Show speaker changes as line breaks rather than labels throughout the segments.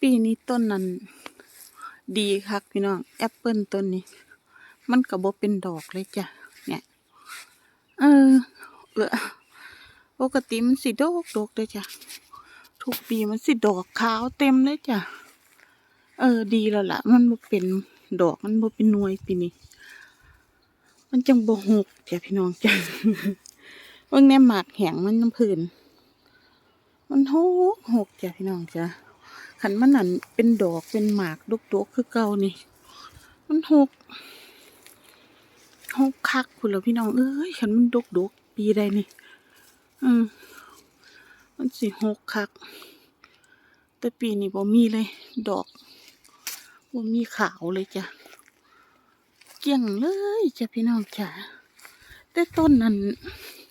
ปีนี้ต้นนั้น ดีคักพี่น้อง แอปเปิลต้นนี้ มันก็บ่เป็นดอกเลยจ้ะ เนี่ย เออเออปกติมันสิดอกดอกเลยจ้ะ ทุกปีมันสิดอกขาวเต็มเลยจ้ะ เออ ดีแล้วล่ะ มันบ่เป็นดอกมันบ่เป็นหน่วยปีนี้ มันจังบ่หกจ้ะพี่น้องจ้ะเบิ่งแน่หมากแห้งมันน้ำพื้นมันหกหกจ้ะพี่น้องจ้ะ ขันมันนั่นเป็นดอกเป็นหมากดกๆคือเก่านี่ มันหกหกคักคุณเหรอพี่น้องเอ้ยขันมันดกดกๆปีใดนี่ อืมมันสิหกคัก แต่ปีนี้บ่มีเลย ดอกบ่มีขาวเลยจ้ะเกลี้ยงเลยจ้ะพี่น้องจ้ะแต่ต้นนั้น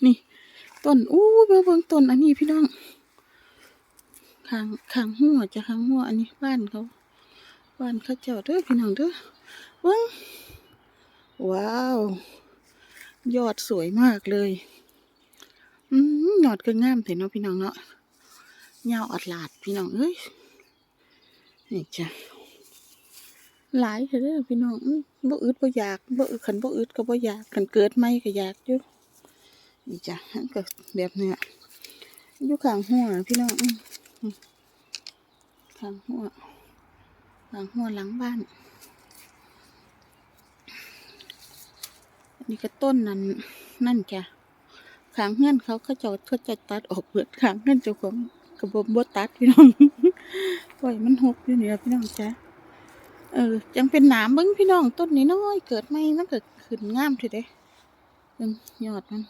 นี่ ต้นอู้เบิ่งเบิ่งต้นอันนี้พี่น้อง ข้างข้างหัวจะข้างหัวอันนี้บ้านเขาบ้านเขาเจ้าเด้อพี่น้องเด้อเบิ้งว้าว ยอดสวยมากเลยอืมยอดก็งามเห็นเนาะพี่น้องเนาะยาอัดหลาดพี่น้องเอ้ยนี่จ้ะหลายเถอะเด้อพี่น้องอื้อบ่อึดบ่อยากบ่อึดขันบ่อึดก็บ่อยากขันเกิดไม่ก็อยากอยู่นี่จ้ะมันก็แบบเนี้ยอยู่ข้างหัวพี่น้อง อื้อทางหัวทางหัวหลังบ้าน อันนี้ก็ต้นนั้นนั่นจ้ะขางเงื่อนเขาเขาจะเขาจะตัดออกเปลือขางเงื่อนเจ้าของกระบบตัดพี่น้องปล่อยมันหกอยู่นี่พี่น้องจ้ะเออจังเป็นหนามบิ้งพี่น้องต้นนี้น้อยเกิดไม่มันเกิดขึ้นงามทีเด้เบิ่งยอดมัน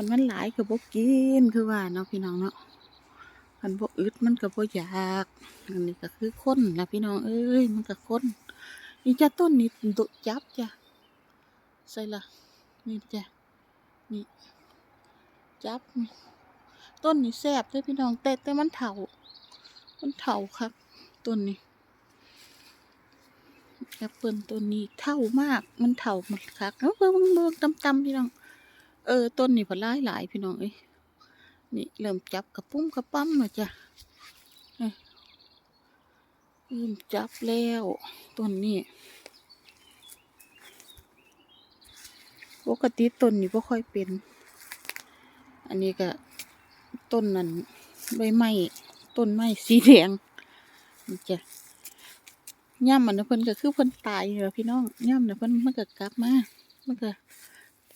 คันมันหลายก็บ่กินคือว่าเนาะพี่น้องเนาะคันบ่อึดมันก็บ่อยากอันนี้ก็คือคนล่ะพี่น้องเอ้ยมันก็คนนี่จ้ะต้นนี้ตุจับจ้ะใส่ละนี่จ้ะนี่จับต้นนี้แซ่บเด้อพี่น้องแต่แต่มันเฒ่ามันเฒ่าครับต้นนี้แอปเปิลต้นนี้เฒ่ามาก มันเฒ่ามันคักเอ้าเบิ่งเบิ่งเบิ่งตำๆพี่น้อง เออ ต้นนี้ผลลายหลายพี่น้องเอ้ยนี่เริ่มจับกระปุ้มกระปั้มแล้วจ้ะเริ่มจับแล้วต้นนี้ปกติต้นนี้บ่ค่อยเป็น อันนี้ก็ต้นนั้นใบไม้ต้นไม้สีแดงนี่จ้ะย่ำมันนะเพิ่นก็คือเพิ่นตายเหรอพี่น้องย่ำนะเพิ่นมันก็กลับมามันก็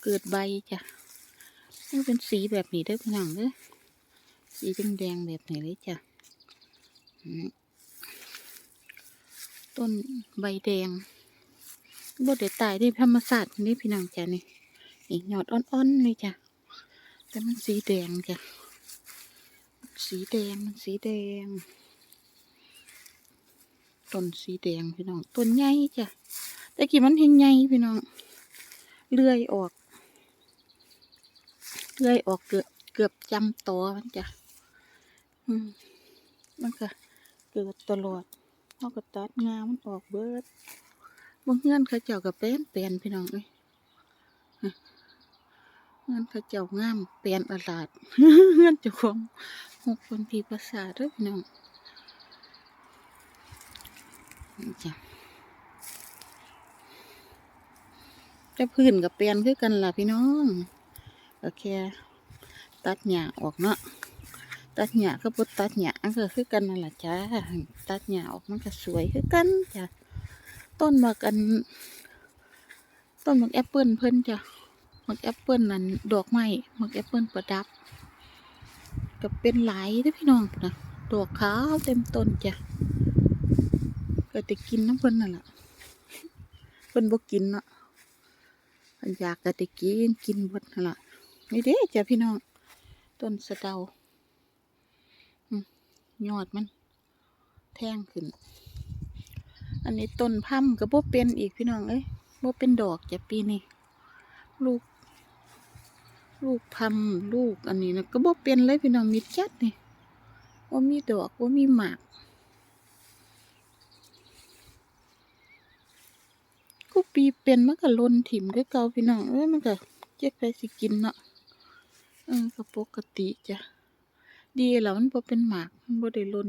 เกิดใบจ้ะ นเป็นสีแบบนี้เด้พี่น้องเด้อสีแดงๆแบบนี้เลยจ้ะต้นใบแดงบ่ได้ตายได้ธรรมศาสตร์นี่พี่น้องจ้ะนี่นี่ยอดอ่อนๆเลยจ้ะแต่มันสีแดงจ้ะสีแดงมันสีแดงต้นสีแดงพี่น้องต้นใหญ่จ้ะแต่กี้มันเห็นใหญ่พี่น้องเลื่อยออก เลื่อยออกเกือบเกือบจำตอมันจ้ะมันก็เกิดตลอดเขาก็ตัดงามันออกเบิดบางเงื่อนเขาเจ้าก็เป็นเปลี่ยนพี่น้องเอ้ยเงื่อนเขาเจ้างามเปลี่ยนอลาดเงื่อนเจ้าของหกคนพีภาษาเด้วยพี่น้องจ้ะจะพื้นกับเปลี่ยนคือกันล่ะพี่น้อง ก็แค่ตัดหญ้าออกเนาะตัดหญ้าก็บ่ตัดหญ้าก็คือกันนั่นแหละจ้าตัดหญ้าออกมันก็สวยคือกันจ้ะต้นบักอันต้นบักแอปเปิลเพิ่นจ้ะบักแอปเปิลนั่นดอกไม้บักแอปเปิลประดับก็เป็นหลายเด้อพี่น้องนะดอกขาวเต็มต้นจ้ะก็จะกินน้ำเพิ่นนั่นแหละเพิ่นบ่กินเนาะอยากก็จะกินกินเบิดนั่นแหละ นี่เด้จ้ะพี่น้อง ต้นสะเดายอดมัน แท่งขึ้น อันนี้ต้นพัมก็บ่เป็นอีกพี่น้อง เอ้ยบ่เป็นดอกจ้ะปีนี้ ลูก ลูกพัมลูกอันนี้นะก็บ่เป็นเลยพี่น้องมีจัดนี่ว่ามีดอกว่ามีหมากกูปีเป็นมันก็ลนถิ่มคือเกาพี่น้องเอ้ยมันก็เจ็บไปสิกินเนาะ เออก็ปกติจ้ะ ดีแล้วมันบ่เป็นหมาก มันบ่ได้ล่น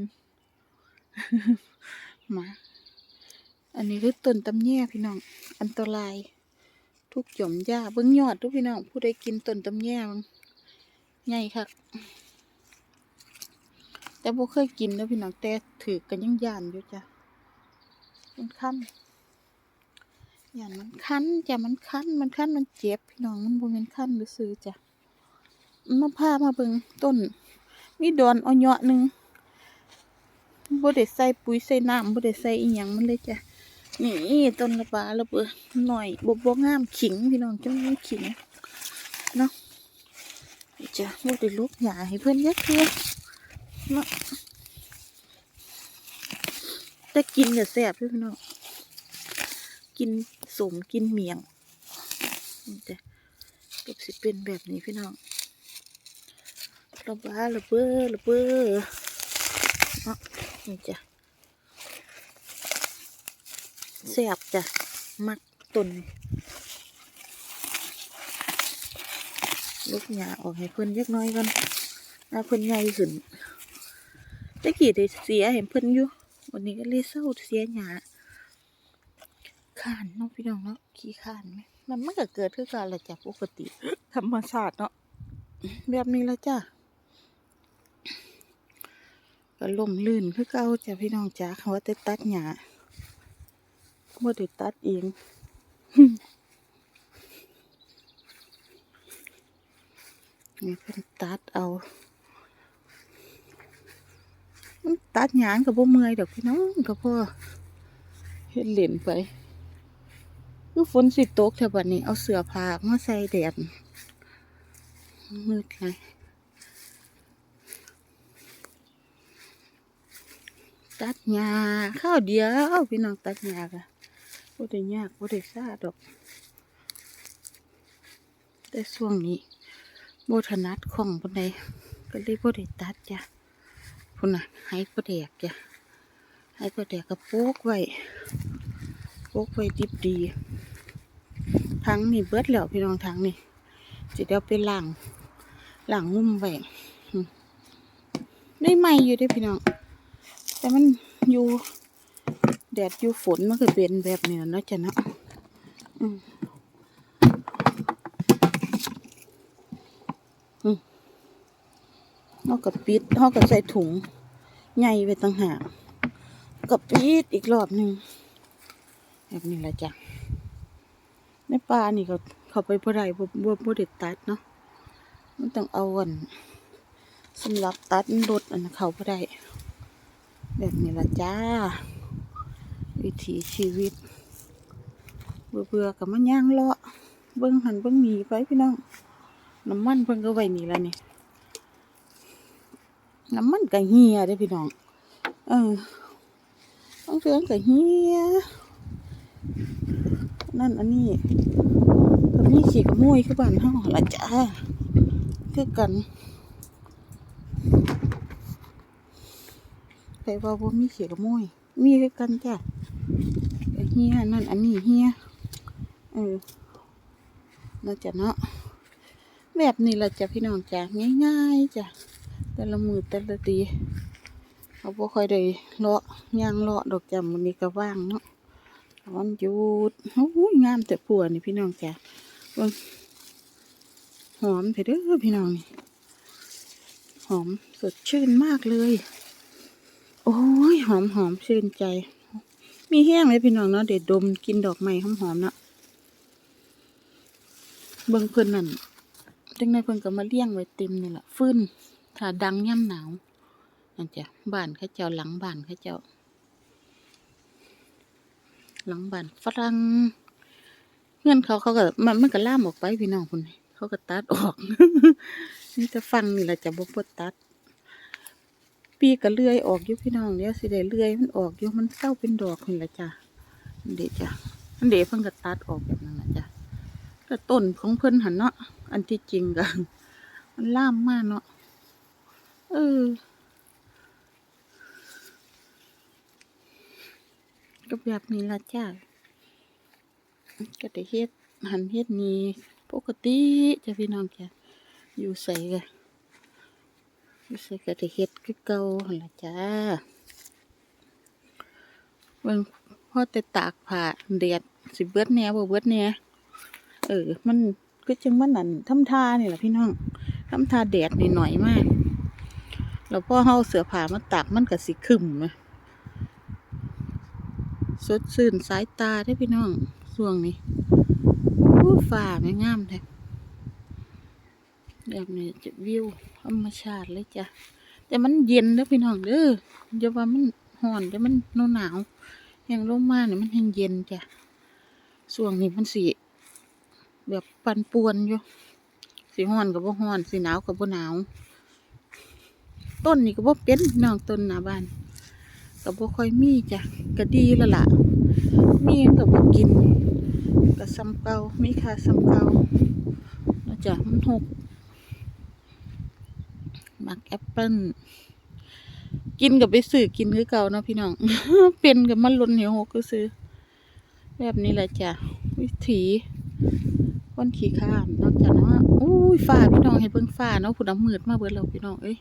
หมาอันนี้คือต้นตำแยพี่น้อง อันตราย ทุกหย่อมหญ้าเบิ่งยอดทุกพี่น้อง ผู้ใดกินต้นตำแยมันใหญ่คักแต่บ่เคยกินเด้อพี่น้องแต่ถือกันยังย่านอยู่จ้ะมันคันย่านมันคันจ้ะมันคันมันคันมันเจ็บพี่น้องมันบ่แม่นคันซื่อๆจ้ะ มาพามาเบิงต้น มีดอนเอาเยาะหนึ่งบ่ได้ใส่ปุ๋ยใส่น้ำบ่ได้ใส่อีหยังมันเลยจ้ะนี่ต้นละบาละเบอหน่อยบบบ่งามขิงพี่น้องจังมีขิงเนาะจ้ะบ่ได้ลูกหญ้าให้เพิ่อนยักเทื่อเนาะแต่กินก็แซ่บเด้อพี่น้องกินสมกินเมียงจ้ะก็สิเป็นแบบนี้พี่น้อง ละบาละเบอละเบอเนาะนี่จ้ะแซ่บจ้ะ มักต้นนี่ลูกหญ้าออกให้เพิ่นยักน้อยกันถ้าเพิ่นใหญ่ขึ้นตะกี้ได้เสียเห็นเพิ่นอยู่ วันนี้ก็เลยเศร้าเสียหญ้าขานเนาะพี่น้องเนาะขี้ขานไหมมันมันก็เกิดขึ้นกันแหละจ้ะปกติ ธรรมชาติเนาะแบบนี้แล้วจ้ะ ก็ล่มลื่นคือเก่าจ้ะพี่น้องจ้าว่าแต่ตัดหญ้าบ่ได้ตัดเองนี่เพิ่นตัดเอามันตัดหยางกับบ่เมื่อยดอกพี่น้องก็พอเฮ็ดเล่นไปคือฝนสิตกแถวบัดนี้เอาเสื้อผ้ามาใส่แดดมืดเลย ตัดหญ้าข้าวเดียวพี่น้องตัดหญ้ากะบ่ได้ยากบ่ได้ซ่าดอก แต่ช่วงนี้บ่ถนัดของปานใดก็เลยบ่ได้ตัดจ้ะพุ่นน่ะให้บ่แดกจ้ะให้บ่แดกก็โปกไว้โปกไว้ดิบดีทั้งนี่เบิดแล้วพี่น้องทั้งนี่สิเดี๋ยวไปล้างล้างงุ่มไว้ได้ไหมอยู่เด้พี่น้อง แต่มันอยู่แดดอยู่ฝนมันก็เป็นแบบนี้นะจ้ะเนาะอืมอืมเราก็ปิดเราก็ใส่ถุงใหญ่ไว้ต่างหากก็ปิดอีกรอบหนึ่งแบบนี้ละจ้ะในป่านี่ก็เขาไปบ่ได้บ่บ่บ่ได้ตัดเนาะมันต้องเอาอันสำหรับตัดรถอันเขาบ่ได้ แบบนี้ละจ้า วิถีชีวิต เบื่อเบื่อๆกับมันย่างเลาะเบิ้งหันเบิ้งหนีไปพี่น้อง น้ำมันเพิ่นก็ไว้นี่ละนี่ น้ำมันก็เฮียเด้พี่น้อง เออต้องเสือก็เฮียนั่นอันนี้ก็มีขี่กระมุยคือบ้านเฮาละจ้าคือกัน ไปว่าบ่มีเขี่กระมุยมีคือกันจ้ะเฮียนั่นอันนี้เฮียเออน่าจะเนาะแบบนี้ละจ้ะพี่น้องจ้ะง่ายๆจ้ะแต่ละมือแต่ละตีเขาบ่ค่อยได้เลาะย่างเลาะดอกจ้ะมันนี้ก็ว่างเนาะวันหยุดโอ้ยงามแต่ผัวนี่พี่น้องจ้ะหอมเถอะเด้อพี่น้องนี่หอมสดชื่นมากเลย โอ้ยหอมหอมชื่นใจ มีแห้งเลยพี่น้องเนาะเด็ดดมกินดอกไม้หอมๆเนาะเบิ่งเพิ่นนั่นจังไดเพิ่นก็มาเลี้ยงไว้เต็มนี่แหละฟื้นถ้าดังย่ำหนาวนั่นจ้ะบ้านเขาเจ้าหลังบ้านเขาเจ้า หลังบ้านฝรั่งเงื่อนเขาเขาก็มันมันก็ล่ามออกไปพี่น้องคุณเขาก็ตัดออก นี่จะฟังนี่แหละจะบ่ปวดตัด ปีก็เลื่อยออกอยู่พี่น้องเดี๋ยวสิได้เลื่อยมันออกอยู่มันเศร้าเป็นดอกนี่แหละจ้ะอันเดจ้ะอันเดะเพิ่นก็ตัดออกแบบนั้นะจ้ะแต่ต้นของเพิ่นหันเนาะอันที่จริงก็มันล่ามมากเนาะเออก็แบบนี้ละจ้ะก็ได้เฮ็ดหันเฮ็ดนี้ปกติจะพี่น้องจ้ะอยู่ใส่กัน รู้สึกก็จะเฮ็ดคือเก่าหละจ้าเบิ่งพอแต่ตากผ้าแดดสิเบิดแหน่บ่เบิดแหน่เออ มันคือจังมันนั่นทำท่านี่แหละพี่น้องทำท่าแดดนิดหน่อยมาก แล้วพ่อเฮาเอาเสื้อผ้ามาตากมันก็สิคึมนะสดชื่นสายตาเด้พี่น้องช่วงนี้อู้ฟ้าแม่งามแท้ แบบนี้จะวิวธรรมชาติเลยจ้ะ แต่มันเย็นเด้อพี่น้องเด้ออย่าว่ามันร้อนแต่มันหนาวหนาวแห้งลงมาเนี่ยมันแห้งเย็นจ้ะช่วงนี้มันสิแบบปันป่วนอยู่สิร้อนก็บ่ร้อนสิหนาวก็บ่หนาว ต้นนี่ก็บ่เป็นน้องต้นหนาบ้านก็บ่ค่อยมีจ้ะก็ดีแล้วล่ะ มีก็บ่กินก็ซ้ำเก่ามีค่าซ้ำเก่าแล้วจ้ะมันหก มักแอปเปิ้ลกินก็ไปซื้อกินคือเก่าเนาะพี่น้อง เป็นก็มันล้นเหวหกก็ซื้อ แบบนี้แหละจ้ะวิถีคนขี้ข้านเนาะจ้ะเนาะอุ้ยฟ้าพี่น้องเห็นเบิ่งฟ้าเนาะผู้ำมืดมาเบิดแล้วพี่น้องเอ้ย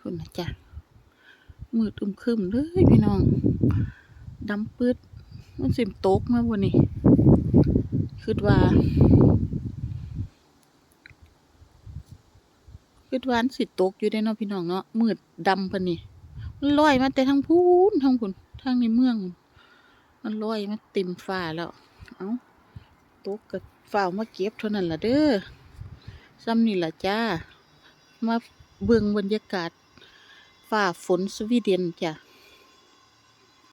คุณนะจ๊ะมืดอึมครึมเลยพี่น้องดำปืดมันสิมตกมาวันนี้คิดว่า คิดว่านสิตกอยู่ได้เนาะพี่น้องเนาะมืดดำพะนี่มันลอยมาแต่ทั้งพูนทั้งพูนทั้งในเมือง มันลอยมาเต็มฟ้าแล้วเอ้าตกกับฝ้ามาเก็บเท่านั้นล่ะเด้อซ้ำนี่ล่ะจ้า มาเบิ่งบรรยากาศฝ่าฝนสวีเดนจ้ะ